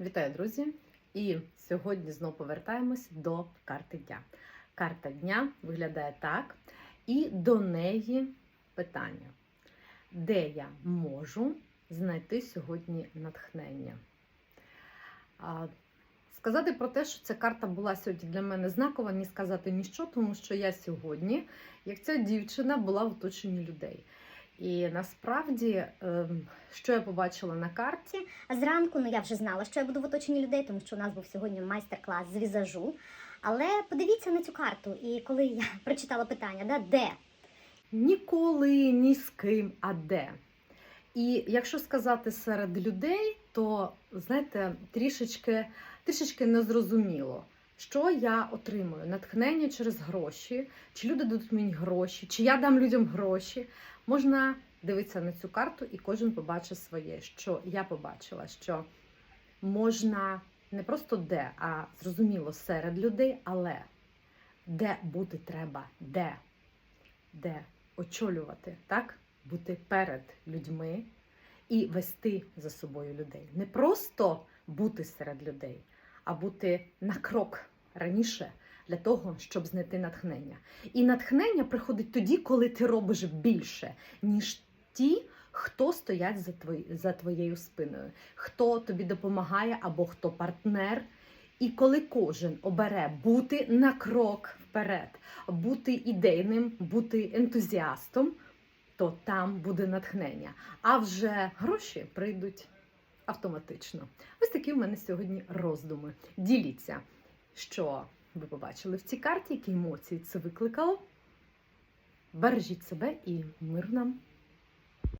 Вітаю, друзі! І сьогодні знову повертаємось до карти дня. Карта дня виглядає так, і до неї питання: де я можу знайти сьогодні натхнення? Сказати про те, що ця карта була сьогодні для мене знакова, ні сказати нічого, тому що я сьогодні, як ця дівчина, була в оточенні людей. І насправді, ем, що я побачила на карті, А зранку, ну я вже знала, що я буду в оточенні людей, тому що у нас був сьогодні майстер-клас з візажу. Але подивіться на цю карту, і коли я прочитала питання, да, де? Ніколи ні з ким, а де. І якщо сказати серед людей, то знаєте, трішечки, трішечки незрозуміло, що я отримую: натхнення через гроші, чи люди дадуть мені гроші, чи я дам людям гроші. Можна дивитися на цю карту, і кожен побачить своє. Що я побачила, що можна не просто де, а зрозуміло серед людей, але де бути треба, де, де очолювати, так? Бути перед людьми і вести за собою людей. Не просто бути серед людей, а бути на крок раніше для того, щоб знайти натхнення. І натхнення приходить тоді, коли ти робиш більше, ніж ті, хто стоять за, твої, за твоєю спиною, хто тобі допомагає або хто партнер. І коли кожен обере бути на крок вперед, бути ідейним, бути ентузіастом, то там буде натхнення. А вже гроші прийдуть автоматично. Ось такі в мене сьогодні роздуми. Діліться, що ви побачили в цій карті, які емоції це викликало. Бережіть себе і мир нам!